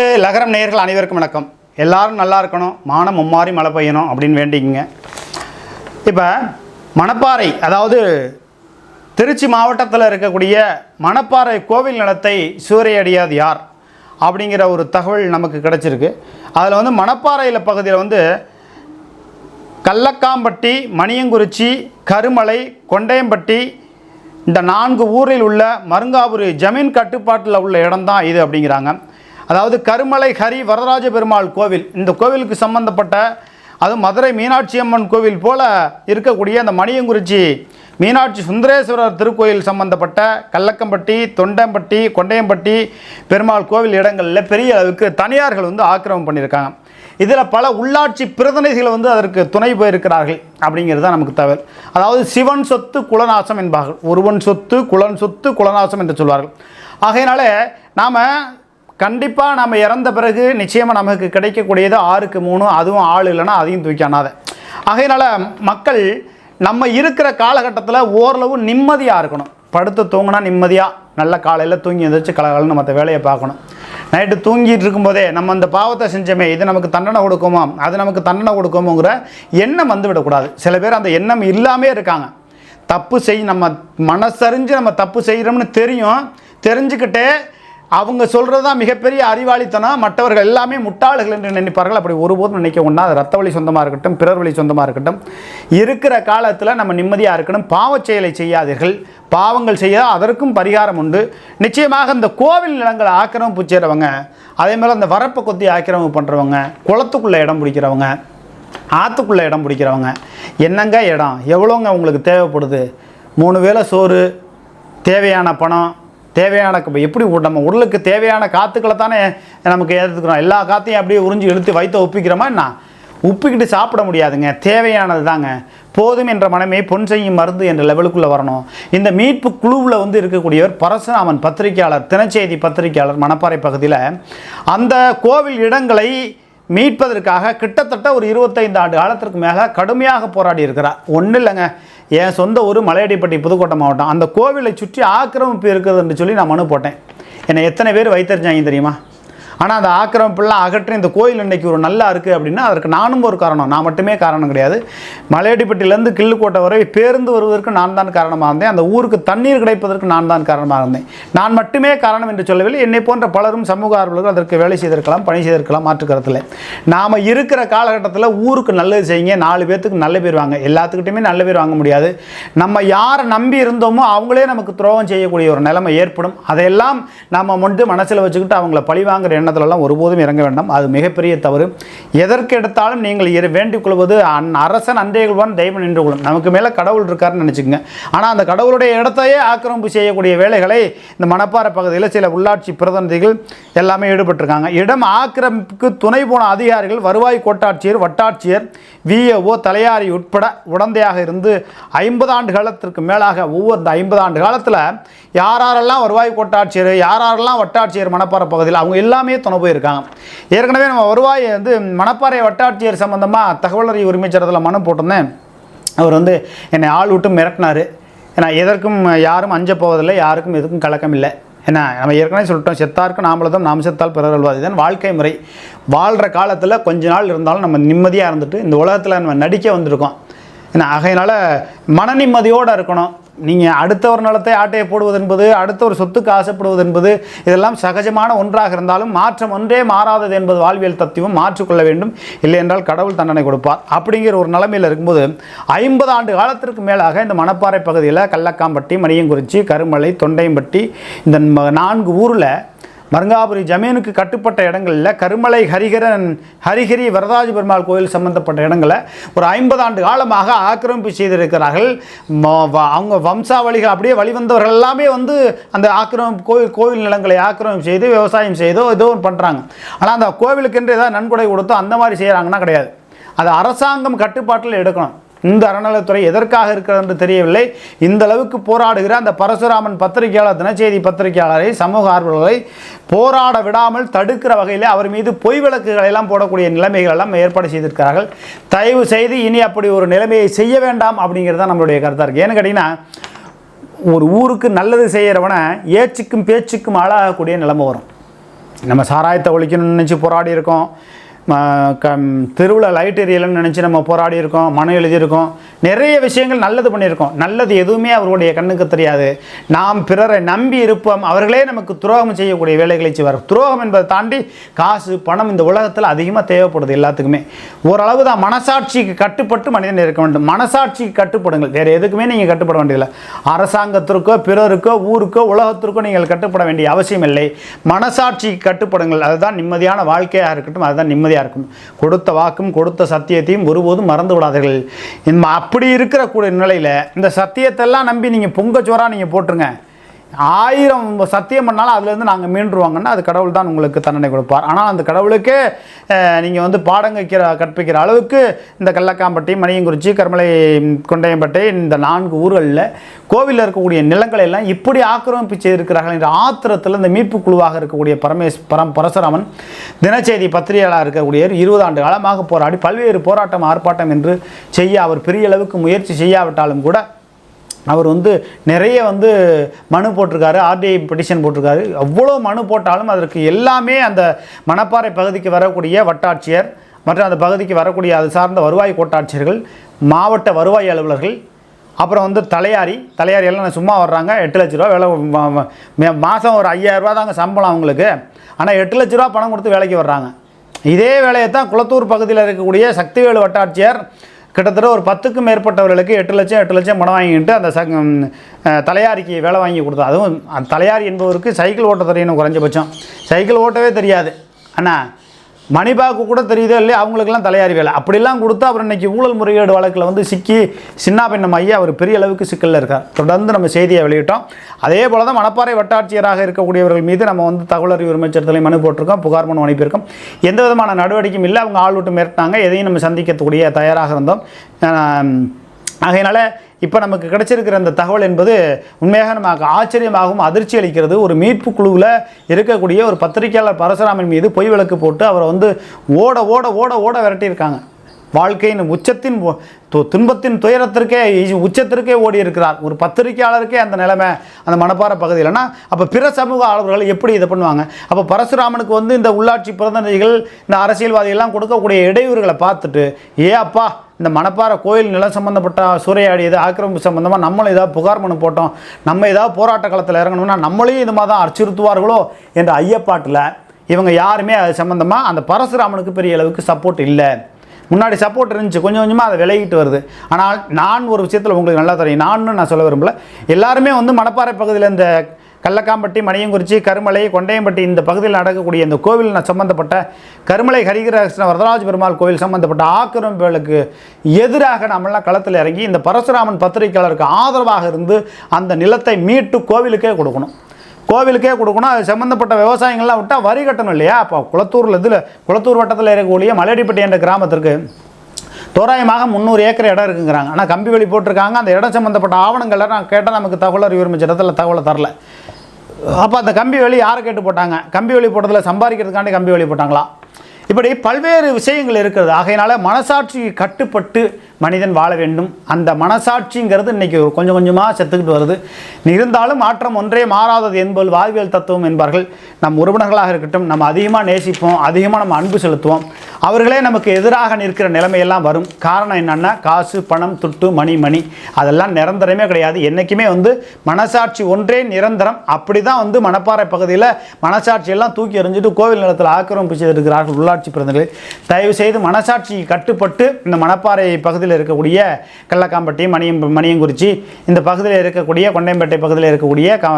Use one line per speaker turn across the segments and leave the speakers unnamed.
லகரம் நேயர்கள் அனைவருக்கும் வணக்கம். எல்லாரும் நல்லா இருக்கணும் மானம் மும்மாறி மழை பெய்யணும் அப்படின்னு வேண்டிக்கங்க. இப்போ மணப்பாறை அதாவது திருச்சி மாவட்டத்தில் இருக்கக்கூடிய மணப்பாறை கோவில் நிலத்தை சூறையடியாது யார்? அப்படிங்கிற ஒரு தகவல் நமக்கு கிடச்சிருக்கு. அதில் வந்து மணப்பாறையில் பகுதியில் வந்து கள்ளக்காம்பட்டி மணியங்குறிச்சி கருமலை கொண்டையம்பட்டி இந்த நான்கு ஊரில் உள்ள மருங்காபுரி ஜமீன் கட்டுப்பாட்டில் உள்ள இடம்தான் இது அப்படிங்கிறாங்க. அதாவது கருமலை ஹரி வரதராஜ பெருமாள் கோவில். இந்த கோவிலுக்கு சம்பந்தப்பட்ட அது மதுரை மீனாட்சி அம்மன் கோவில் போல இருக்கக்கூடிய அந்த மணியங்குறிச்சி மீனாட்சி சுந்தரேஸ்வரர் திருக்கோயில் சம்பந்தப்பட்ட கல்லக்கம்பட்டி தொண்டம்பட்டி கொண்டையம்பட்டி பெருமாள் கோவில் இடங்களில் பெரிய அளவுக்கு தனியார்கள் வந்து ஆக்கிரமம் பண்ணியிருக்காங்க. இதில் பல உள்ளாட்சி பிரதிநிதிகள் வந்து அதற்கு துணை போயிருக்கிறார்கள் அப்படிங்கிறது தான் நமக்கு தகவல். அதாவது சிவன் சொத்து குலநாசம் என்பார்கள். ஒருவன் சொத்து குலன் சொத்து குலநாசம் என்று சொல்வார்கள். ஆகையினால நாம் கண்டிப்பாக நம்ம இறந்த பிறகு நிச்சயமாக நமக்கு கிடைக்கக்கூடியது ஆறுக்கு மூணு அதுவும் ஆள் இல்லைன்னா அதையும் தூக்கி ஆகையினால் மக்கள் நம்ம இருக்கிற காலகட்டத்தில் ஓரளவு நிம்மதியாக இருக்கணும். படுத்து தூங்கினா நிம்மதியாக நல்ல காலையில் தூங்கி எந்திரிச்சு கலகலன்னு மற்ற வேலையை பார்க்கணும். நைட்டு தூங்கிட்டு இருக்கும்போதே நம்ம அந்த பாவத்தை செஞ்சோமே இது நமக்கு தண்டனை கொடுக்குமோ அது நமக்கு தண்டனை கொடுக்குமோங்கிற எண்ணம் வந்து விடக்கூடாது. சில பேர் அந்த எண்ணம் இல்லாமே இருக்காங்க. தப்பு செய் நம்ம மனசறிஞ்சு நம்ம தப்பு செய்கிறோம்னு தெரியும். தெரிஞ்சுக்கிட்டே அவங்க சொல்கிறது தான் மிகப்பெரிய அறிவாளித்தனம். மற்றவர்கள் எல்லாமே முட்டாள்கள் என்று நினைப்பார்கள். அப்படி ஒருபோதும் நினைக்க ஒன்றா அது ரத்த வழி சொந்தமாக இருக்கட்டும் பிறர் வழி சொந்தமாக இருக்கட்டும். இருக்கிற காலத்தில் நம்ம நிம்மதியாக இருக்கணும். பாவச் செயலை செய்யாதீர்கள். பாவங்கள் செய்ய அதற்கும் பரிகாரம் உண்டு. நிச்சயமாக இந்த கோவில் நிலங்களை ஆக்கிரமிப்பு செய்கிறவங்க அதே மாதிரி அந்த வரப்பை கொத்தி ஆக்கிரமிப்பு பண்ணுறவங்க குளத்துக்குள்ளே இடம் பிடிக்கிறவங்க ஆற்றுக்குள்ளே இடம் பிடிக்கிறவங்க என்னங்க இடம்? எவ்வளோங்க உங்களுக்கு தேவைப்படுது? மூணு வேளை சோறு தேவையான பணம் தேவையான எப்படி நம்ம உடலுக்கு தேவையான காற்றுக்களை தானே நமக்கு ஏற்றுக்கிறோம் எல்லா காற்றையும் அப்படியே உறிஞ்சி இழுத்து வைத்த ஒப்பிக்கிறோமா என்ன? உப்பிக்கிட்டு சாப்பிட முடியாதுங்க. தேவையானது தாங்க. போதும் என்ற மனமே பொன் செய்யும் மருந்து என்ற லெவலுக்குள்ளே வரணும். இந்த மீட்பு குழுவில் வந்து இருக்கக்கூடியவர் பரசுராமன் பத்திரிகையாளர் தினச்செய்தி பத்திரிகையாளர் மணப்பாறை பகுதியில் அந்த கோவில் இடங்களை மீட்பதற்காக கிட்டத்தட்ட ஒரு இருபத்தைந்து ஆண்டு காலத்திற்கு மேலே கடுமையாக போராடி இருக்கிறார். ஒன்றும் இல்லைங்க. என் சொந்த ஊர் மலையடிப்பட்டி புதுக்கோட்டை மாவட்டம். அந்த கோவிலை சுற்றி ஆக்கிரமிப்பு இருக்குதுன்னு சொல்லி நான் மனு போட்டேன். என்னை எத்தனை பேர் வைத்தறிஞ்சாங்க தெரியுமா? ஆனால் அந்த ஆக்கிரமிப்பெல்லாம் அகற்றி இந்த கோயில் இன்னைக்கு ஒரு நல்லா இருக்குது அப்படின்னா அதற்கு நானும் ஒரு காரணம். நான் மட்டுமே காரணம் கிடையாது. மலையடிப்பட்டியிலேருந்து கிள்ளுக்கோட்டை வரை பேருந்து வருவதற்கு நான் தான் காரணமாக இருந்தேன். அந்த ஊருக்கு தண்ணீர் கிடைப்பதற்கு நான் தான் காரணமாக இருந்தேன். நான் மட்டுமே காரணம் என்று சொல்லவில்லை. என்னை போன்ற பலரும் சமூக ஆர்வலர்கள் அதற்கு வேலை செய்திருக்கலாம் பணி செய்திருக்கலாம் மாற்றுக்கிறதுல நாம் இருக்கிற காலகட்டத்தில் ஊருக்கு நல்லது செய்யுங்க. நாலு பேர்த்துக்கு நல்ல பேர் வாங்க. எல்லாத்துக்கிட்டையுமே நல்ல பேர் வாங்க முடியாது. நம்ம யாரை நம்பி இருந்தோமோ அவங்களே நமக்கு துரோகம் செய்யக்கூடிய ஒரு நிலைமை ஏற்படும். அதையெல்லாம் நம்ம மட்டும் மனசில் வச்சுக்கிட்டு அவங்கள பழி வாங்குற எண்ணத்துலலாம் ஒருபோதும் இறங்க வேண்டாம். அது மிகப்பெரிய தவறு. எதற்கு எடுத்தாலும் நீங்கள் இரு வேண்டிக் கொள்வது அன் அரசன் அன்றே கொள்வான் தெய்வம் நின்று கொள்ளும் நமக்கு மேலே கடவுள் இருக்காருன்னு நினச்சிக்கோங்க. ஆனால் அந்த கடவுளுடைய இடத்தையே ஆக்கிரமிப்பு செய்யக்கூடிய வேலைகளை இந்த மணப்பாறை பகுதியில் சில உள்ளாட்சி பிரதிநிதிகள் எல்லாமே ஈடுபட்டிருக்காங்க. இடம் ஆக்கிரமிப்புக்கு துணை போன அதிகாரிகள் வருவாய் கோட்டாட்சியர் வட்டாட்சியர் விஏஓ தலையாரி உட்பட உடந்தையாக இருந்து ஐம்பது ஆண்டு காலத்திற்கு மேலாக ஒவ்வொரு ஐம்பது ஆண்டு காலத்தில் யாரெல்லாம் வருவாய் கோட்டாட்சியர் யாரெல்லாம் வட்டாட்சியர் மணப்பாறை பகுதியில் அவங்க எல்லாமே துணை போயிருக்காங்க. ஏற்கனவே நம்ம வருவாய் வந்து மணப்பாறை வட்டாட்சியர் சம்மந்தமாக தகவல் அறிவு உரிமை சட்டத்தில் மனு போட்டிருந்தேன். அவர் வந்து என்னை ஆள் விட்டு மிரட்டினார். ஏன்னா எதற்கும் யாரும் அஞ்ச போவதில்லை யாருக்கும் எதுக்கும் கலக்கம் இல்லை. என்ன நம்ம ஏற்கனவே சொல்லிட்டோம் செத்தாருக்கு நாமளதும் நாம் செத்தால் பிறர் அல்வாது இதுதான் வாழ்க்கை முறை. வாழ்கிற காலத்தில் கொஞ்ச நாள் இருந்தாலும் நம்ம நிம்மதியாக இருந்துட்டு இந்த உலகத்தில் நம்ம நடிக்க வந்திருக்கோம். ஏன்னா ஆகையினால மன நிம்மதியோடு இருக்கணும். நீங்கள் அடுத்த ஒரு நிலத்தை ஆட்டையை போடுவது என்பது ஒரு சொத்துக்கு ஆசைப்படுவது என்பது இதெல்லாம் சகஜமான ஒன்றாக இருந்தாலும் மாற்றம் ஒன்றே மாறாதது என்பது வாழ்வியல் தத்துவம். மாற்றிக்கொள்ள வேண்டும். இல்லை என்றால் கடவுள் தண்டனை கொடுப்பார். அப்படிங்கிற ஒரு நிலைமையில் இருக்கும்போது ஐம்பது ஆண்டு காலத்திற்கு மேலாக இந்த மணப்பாறை பகுதியில் கள்ளக்காம்பட்டி மணியங்குறிச்சி கருமலை தொண்டையம்பட்டி இந்த நான்கு ஊரில் மருங்காபுரி ஜமீனுக்கு கட்டுப்பட்ட இடங்களில் கருமலை ஹரிகரன் ஹரிஹரி வரதாஜ பெருமாள் கோயில் சம்பந்தப்பட்ட இடங்களை ஒரு ஐம்பது ஆண்டு காலமாக ஆக்கிரமிப்பு செய்திருக்கிறார்கள். அவங்க வம்சாவளிகள் அப்படியே வழிவந்தவர்கள் எல்லாமே வந்து அந்த ஆக்கிரமிப்பு கோயில் கோவில் நிலங்களை ஆக்கிரமிப்பு செய்து விவசாயம் செய்தோ ஏதோ ஒன்று பண்ணுறாங்க ஆனால் அந்த கோவிலுக்கென்று ஏதாவது நன்கொடை கொடுத்தோ அந்த மாதிரி செய்கிறாங்கன்னா கிடையாது. அது அரசாங்கம் கட்டுப்பாட்டில் எடுக்கணும். இந்த அறநிலைத்துறை எதற்காக இருக்கிறது என்று தெரியவில்லை. இந்த அளவுக்கு போராடுகிற அந்த பரசுராமன் பத்திரிகையாளர் தினச்செய்தி பத்திரிகையாளரை சமூக ஆர்வலர்களை போராட விடாமல் தடுக்கிற வகையில் அவர் மீது பொய் விளக்குகளை எல்லாம் போடக்கூடிய நிலைமைகள் எல்லாம் ஏற்பாடு செய்திருக்கிறார்கள். தயவு செய்து இனி அப்படி ஒரு நிலைமையை செய்ய வேண்டாம் அப்படிங்கிறது தான் நம்மளுடைய கருத்தாக இருக்குது ஏன்னு கேட்டிங்கன்னா ஒரு ஊருக்கு நல்லது செய்கிறவனை ஏச்சுக்கும் பேச்சுக்கும் ஆளாகக்கூடிய நிலைமை வரும். நம்ம சாராயத்தை ஒழிக்கணும்னு நினச்சி போராடி இருக்கோம் தெருவில் லைட் எரியலன்னு நினச்சி நம்ம போராடி இருக்கோம் மனம் எழுதியிருக்கோம். நிறைய விஷயங்கள் நல்லது பண்ணியிருக்கோம். நல்லது எதுவுமே அவர்களுடைய கண்ணுக்கு தெரியாது. நாம் பிறரை நம்பி இருப்போம். அவர்களே நமக்கு துரோகம் செய்யக்கூடிய வேலைகளை செய்வார் துரோகம் என்பதை தாண்டி காசு பணம் இந்த உலகத்தில் அதிகமாக தேவைப்படுது எல்லாத்துக்குமே. ஓரளவு தான் மனசாட்சிக்கு கட்டுப்பட்டு மனிதன் இருக்க வேண்டும். மனசாட்சிக்கு கட்டுப்படுங்கள். வேறு எதுக்குமே நீங்கள் கட்டுப்பட வேண்டியதில்லை. அரசாங்கத்திற்கோ பிறருக்கோ ஊருக்கோ உலகத்திற்கோ நீங்கள் கட்டுப்பட வேண்டிய அவசியம் இல்லை. மனசாட்சிக்கு கட்டுப்படுங்கள். அதுதான் நிம்மதியான வாழ்க்கையாக இருக்கட்டும். அதுதான் நிம்மதி நிம்மதியாக இருக்கும். கொடுத்த வாக்கும் கொடுத்த சத்தியத்தையும் ஒருபோதும் மறந்து விடாதீர்கள். இந்த அப்படி இருக்கிற கூட நிலையில் இந்த சத்தியத்தெல்லாம் நம்பி நீங்கள் பொங்கச்சோராக நீங்கள் போட்டுருங்க. ஆயிரம் சத்தியம் பண்ணாலும் அதுலேருந்து நாங்கள் மீண்டுருவாங்கன்னா அது கடவுள் தான் உங்களுக்கு தண்டனை கொடுப்பார். ஆனால் அந்த கடவுளுக்கே நீங்கள் வந்து பாடம் கைக்கிற கற்பிக்கிற அளவுக்கு இந்த கள்ளக்காம்பட்டி மணியங்குறிச்சி கருமலை கொண்டையம்பட்டி இந்த நான்கு ஊர்களில் கோவிலில் இருக்கக்கூடிய நிலங்களை எல்லாம் இப்படி ஆக்கிரமிப்பிச்சு இருக்கிறார்கள் என்ற ஆத்திரத்தில் இந்த மீட்பு குழுவாக இருக்கக்கூடிய பரமேஸ் பரம் பரசுராமன் தினச்செய்தி பத்திரிகையாளர் இருக்கக்கூடிய இருபது ஆண்டு காலமாக போராடி பல்வேறு போராட்டம் ஆர்ப்பாட்டம் என்று செய்ய அவர் பெரிய அளவுக்கு முயற்சி செய்யாவிட்டாலும் கூட அவர் வந்து நிறைய வந்து மனு போட்டிருக்காரு ஆர்டிஐ பெட்டிஷன் போட்டிருக்காரு. அவ்வளோ மனு போட்டாலும் அதற்கு எல்லாமே அந்த மணப்பாறை பகுதிக்கு வரக்கூடிய வட்டாட்சியர் மற்றும் அந்த பகுதிக்கு வரக்கூடிய அது சார்ந்த வருவாய் கோட்டாட்சியர்கள் மாவட்ட வருவாய் அலுவலர்கள் அப்புறம் வந்து தலையாரி தலையாரி எல்லாம் சும்மா வர்றாங்க. எட்டு லட்ச ரூபா வேலை மாதம் ஒரு ஐயாயிரம் ரூபா தாங்க சம்பளம் அவங்களுக்கு. ஆனால் எட்டு லட்ச ரூபா பணம் கொடுத்து வேலைக்கு வர்றாங்க. இதே வேலையை தான் குளத்தூர் பகுதியில் இருக்கக்கூடிய சக்திவேலு வட்டாட்சியர் கிட்டத்தட்ட ஒரு பத்துக்கும் மேற்பட்டவர்களுக்கு எட்டு லட்சம் எட்டு லட்சம் பணம் வாங்கிட்டு அந்த ச தலையாரிக்கு வேலை வாங்கி கொடுத்தா. அதுவும் அந்த தலையாரி என்பவருக்கு சைக்கிள் ஓட்ட தெரியணும் குறைஞ்சபட்சம். சைக்கிள் ஓட்டவே தெரியாது. ஆனால் மணிபாக்கு கூட தெரியுதோ இல்லையா அவங்களுக்கெல்லாம் தலையாரி வேலை. அப்படிலாம் கொடுத்து அப்புறம் இன்றைக்கி ஊழல் முறைகேடு வழக்கில் வந்து சிக்கி சின்ன பின்னம் ஐயா அவர் பெரிய அளவுக்கு சிக்கலில் இருக்கார். தொடர்ந்து நம்ம செய்தியை வெளியிட்டோம். அதே போல தான் மணப்பாறை வட்டாட்சியராக இருக்கக்கூடியவர்கள் மீது நம்ம வந்து தகவல் அறிவு உரிமைச்சட்டத்தில் மனு போட்டிருக்கோம். புகார் மனு அனுப்பியிருக்கோம். எந்த விதமான நடவடிக்கையும் இல்லை. அவங்க ஆள் விட்டு மிரட்டினாங்க. எதையும் நம்ம சந்திக்கக்கூடிய தயாராக இருந்தோம். ஆகையினால இப்போ நமக்கு கிடைச்சிருக்கிற அந்த தகவல் என்பது உண்மையாக நமக்கு ஆச்சரியமாகவும் அதிர்ச்சி அளிக்கிறது. ஒரு மீட்பு குழுவில் இருக்கக்கூடிய ஒரு பத்திரிகையாளர் பரசுராமன் மீது பொய் விளக்கு போட்டு அவரை வந்து ஓட ஓட ஓட ஓட விரட்டியிருக்காங்க. வாழ்க்கையின் உச்சத்தின் து- துன்பத்தின் துயரத்திற்கே உச்சத்திற்கே ஓடி இருக்கிறார் ஒரு பத்திரிகையாளருக்கே அந்த நிலைமை அந்த மணப்பாறை பகுதியில்னா அப்போ பிற சமூக ஆளுநர்கள் எப்படி இதை பண்ணுவாங்க? அப்போ பரசுராமனுக்கு வந்து இந்த உள்ளாட்சி பிரதிநிதிகள் இந்த அரசியல்வாதிகள்லாம் கொடுக்கக்கூடிய இடையூறுகளை பார்த்துட்டு ஏ அப்பா இந்த மணப்பாறை கோயில் நிலம் சம்மந்தப்பட்ட சூறையாடியது ஆக்கிரமிப்பு சம்மந்தமாக நம்மளும் ஏதாவது புகார் மனு போட்டோம் நம்ம ஏதாவது போராட்ட களத்தில் இறங்கணும்னா நம்மளையும் இது மாதிரி தான் அச்சுறுத்துவார்களோ? என்ற ஐயப்பாட்டில் இவங்க யாருமே அது சம்மந்தமாக அந்த பரசுராமனுக்கு பெரிய அளவுக்கு சப்போர்ட் இல்லை. முன்னாடி சப்போர்ட் இருந்துச்சு. கொஞ்சம் கொஞ்சமாக அதை விலகிட்டு வருது. ஆனால் நான் ஒரு விஷயத்தில் உங்களுக்கு நல்லா தெரியும். நான் நான் சொல்ல விரும்பல. எல்லாருமே வந்து மணப்பாறை பகுதியில் இந்த கள்ளக்காம்பட்டி மணியங்குறிச்சி கருமலை கொண்டையம்பட்டி இந்த பகுதியில் நடக்கக்கூடிய இந்த கோவில் சம்பந்தப்பட்ட கருமலை ஹரிகிருஷ்ண வரதராஜ பெருமாள் கோவில் சம்பந்தப்பட்ட ஆக்கிரமிப்புகளுக்கு எதிராக நம்மளாம் களத்தில் இறங்கி இந்த பரசுராமன் பத்திரிகையாளருக்கு ஆதரவாக இருந்து அந்த நிலத்தை மீட்டு கோவிலுக்கே கொடுக்கணும். கோவிலுக்கே கொடுக்கணும். அது சம்மந்தப்பட்ட விவசாயங்கள்லாம் விட்டால் வரி கட்டணும் இல்லையா? அப்போ குளத்தூரில் இதில் குளத்தூர் வட்டத்தில் இருக்கக்கூடிய மலையடிப்பட்டி என்ற கிராமத்திற்கு தோராயமாக முந்நூறு ஏக்கர் இடம் இருக்குங்கிறாங்க. ஆனால் கம்பி வேலி போட்டிருக்காங்க. அந்த இடம் சம்மந்தப்பட்ட ஆவணங்களை நான் கேட்டால் நமக்கு தகவல் அறிவு உரிமை தகவலை தரல. அப்போ அந்த கம்பி வேலி யாரை கேட்டு போட்டாங்க? கம்பி வேலி போட்டதில் சம்பாதிக்கிறதுக்காண்டி கம்பி வேலி போட்டாங்களா? இப்படி பல்வேறு விஷயங்கள் இருக்கிறது. ஆகையினால மனசாட்சி கட்டுப்பட்டு மனிதன் வாழ வேண்டும். அந்த மனசாட்சிங்கிறது இன்னைக்கு கொஞ்சம் கொஞ்சமாக செத்துக்கிட்டு வருது. இருந்தாலும் மாற்றம் ஒன்றே மாறாதது என்பது வாழ்வியல் தத்துவம் என்பார்கள். நம் உறவினர்களாக இருக்கட்டும் நம்ம அதிகமாக நேசிப்போம் அதிகமாக நம்ம அன்பு செலுத்துவோம். அவர்களே நமக்கு எதிராக நிற்கிற நிலைமையெல்லாம் வரும். காரணம் என்னென்னா காசு பணம் துட்டு மணி மணி. அதெல்லாம் நிரந்தரமே கிடையாது. என்றைக்குமே வந்து மனசாட்சி ஒன்றே நிரந்தரம். அப்படி தான் வந்து மணப்பாறை பகுதியில் மனசாட்சியெல்லாம் தூக்கி எறிஞ்சிட்டு கோவில் நிலத்தில் ஆக்கிரமிப்பு இருக்கிறார்கள் உள்ளாட்சி பிரதிநிதிகள் தயவு செய்து மனசாட்சி கட்டுப்பட்டு இந்த மணப்பாறை பகுதியில் இருக்கக்கூடிய கள்ளக்காம்பட்டி மணியம் மணியங்குறிச்சி இந்த பகுதியில் இருக்கக்கூடிய கொண்டையம்பேட்டை பகுதியில் இருக்கக்கூடிய க-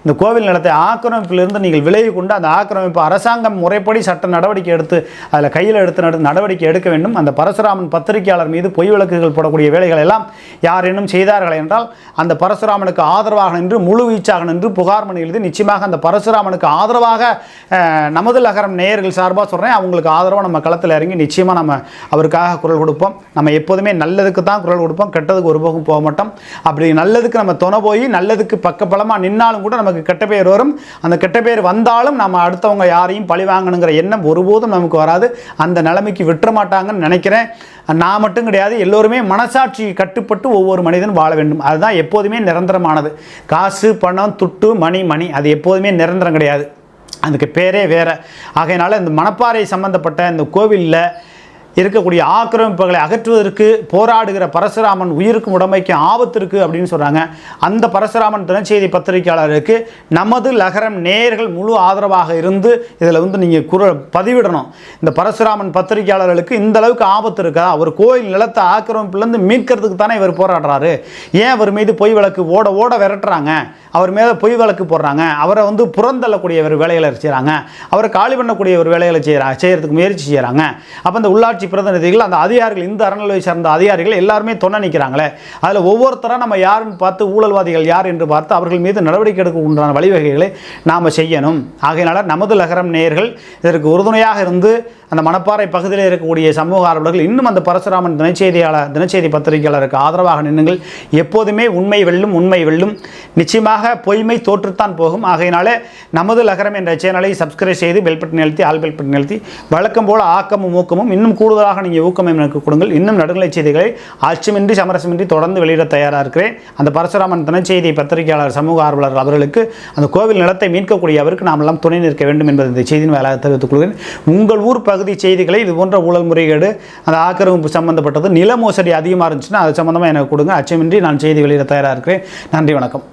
இந்த கோவில் நிலத்தை ஆக்கிரமிப்பிலிருந்து நீங்கள் விலகி கொண்டு அந்த ஆக்கிரமிப்பு அரசாங்கம் முறைப்படி சட்ட நடவடிக்கை எடுத்து அதில் கையில் எடுத்து நடு- நடவடிக்கை எடுக்க வேண்டும். அந்த பரசுராமன் பத்திரிகையாளர் மீது பொய் வழக்குகள் போடக்கூடிய வேலைகள் எல்லாம் யாரேனும் செய்தார்கள் என்றால் அந்த பரசுராமனுக்கு ஆதரவாக நின்று முழு வீச்சாக நின்று புகார் மணி எழுதி நிச்சயமாக அந்த பரசுராமனுக்கு ஆதரவாக நமது நகரம் நேயர்கள் சார்பாக சொல்கிறேன் அவங்களுக்கு ஆதரவாக நம்ம களத்தில் இறங்கி நிச்சயமாக நம்ம அவருக்காக குரல் கொடுப்போம். நம்ம எப்போதுமே நல்லதுக்கு தான் குரல் கொடுப்போம். கெட்டதுக்கு ஒரு போகும் போக மாட்டோம். அப்படி நல்லதுக்கு நம்ம துணை போய் நல்லதுக்கு பக்கபலமாக நின்னாலும் கூட நமக்கு கெட்ட பேர் வரும். அந்த கெட்ட பேர் வந்தாலும் நம்ம அடுத்தவங்க யாரையும் பழி வாங்கணுங்கிற எண்ணம் ஒருபோதும் நமக்கு வராது. அந்த நிலைமைக்கு விட்டுற மாட்டாங்கன்னு நினைக்கிறேன். நான் மட்டும் கிடையாது எல்லோருமே மனசாட்சி கட்டுப்பட்டு ஒவ்வொரு மனிதனும் வாழ வேண்டும். அதுதான் எப்போதுமே நிரந்தரமானது. காசு பணம் துட்டு மணி மணி. அது எப்போதுமே நிரந்தரம் கிடையாது. அதுக்கு பேரே வேறு. ஆகையினால இந்த மணப்பாறை சம்மந்தப்பட்ட இந்த கோவிலில் இருக்கக்கூடிய ஆக்கிரமிப்புகளை அகற்றுவதற்கு போராடுகிற பரசுராமன் உயிருக்கும் உடமைக்கும் ஆபத்து இருக்குது அப்படின்னு சொல்கிறாங்க அந்த பரசுராமன் தினச்செய்தி பத்திரிகையாளருக்கு நமது லகரம் நேர்கள் முழு ஆதரவாக இருந்து இதில் வந்து நீங்கள் குரல் பதிவிடணும். இந்த பரசுராமன் பத்திரிகையாளர்களுக்கு இந்த அளவுக்கு ஆபத்து இருக்கா? அவர் கோயில் நிலத்தை ஆக்கிரமிப்புலேருந்து மீட்கிறதுக்கு தானே இவர் போராடுறாரு. ஏன் அவர் மீது பொய் வழக்கு ஓட ஓட விரட்டுறாங்க? அவர் மேலே பொய் வழக்கு போடுறாங்க. அவரை வந்து புறந்தள்ளக்கூடிய ஒரு வேலைகளை செய்கிறாங்க அவரை காலி பண்ணக்கூடிய ஒரு வேலைகளை செய்கிறாங்க செய்கிறதுக்கு முயற்சி செய்கிறாங்க அப்போ இந்த உள்ளாட்சி பிரதிநிதிகள் அந்த அதிகாரிகள் இந்த அறநிலை சார்ந்த அதிகாரிகள் எல்லாருமே தொண்ண நிற்கிறாங்களே அதில் ஒவ்வொருத்தராக நம்ம யாருன்னு பார்த்து ஊழல்வாதிகள் யார் என்று பார்த்து அவர்கள் மீது நடவடிக்கை எடுக்க உண்டான வழிவகைகளை நாம் செய்யணும். ஆகையினால நமது லகரம் நேயர்கள் இதற்கு உறுதுணையாக இருந்து அந்த மணப்பாறை பகுதியில் இருக்கக்கூடிய சமூக ஆர்வலர்கள் இன்னும் அந்த பரசுராமன் தினச்செய்தியாளர் தினச்செய்தி பத்திரிகையாளருக்கு ஆதரவாக நின்னுங்கள். எப்போதுமே உண்மை வெல்லும் உண்மை வெல்லும். நிச்சயமாக பொய்மை தோற்றுத்தான் போகும். ஆகையினாலே நமது லகரம் என்ற சேனலை சப்ஸ்கிரைப் செய்து பெல் பட்டன் அழுத்தி ஆல் பெல் பட்டன் வழக்கம் போல ஆக்கமும் ஊக்கமும் இன்னும் கூட கூடுதலாக நீங்கள் ஊக்கம் எனக்கு கொடுங்கள். இன்னும் நடுநிலை செய்திகளை அச்சமின்றி சமரசமின்றி தொடர்ந்து வெளியிட தயாராக இருக்கிறேன். அந்த பரசுராமன் தினச்செய்தி பத்திரிகையாளர் சமூக ஆர்வலர் அவர்களுக்கு அந்த கோவில் நிலத்தை மீட்கக்கூடிய அவருக்கு நாம் எல்லாம் துணை நிற்க வேண்டும் என்பது இந்த செய்தியின் வேலை தெரிவித்துக் கொள்கிறேன். உங்கள் ஊர் பகுதி செய்திகளை இது போன்ற ஊழல் முறைகேடு அந்த ஆக்கிரமிப்பு சம்பந்தப்பட்டது நில மோசடி அதிகமாக இருந்துச்சுன்னா அது சம்பந்தமாக எனக்கு கொடுங்க. அச்சமின்றி நான் செய்தி வெளியிட தயாராக இருக்கிறேன். நன்றி வணக்கம்.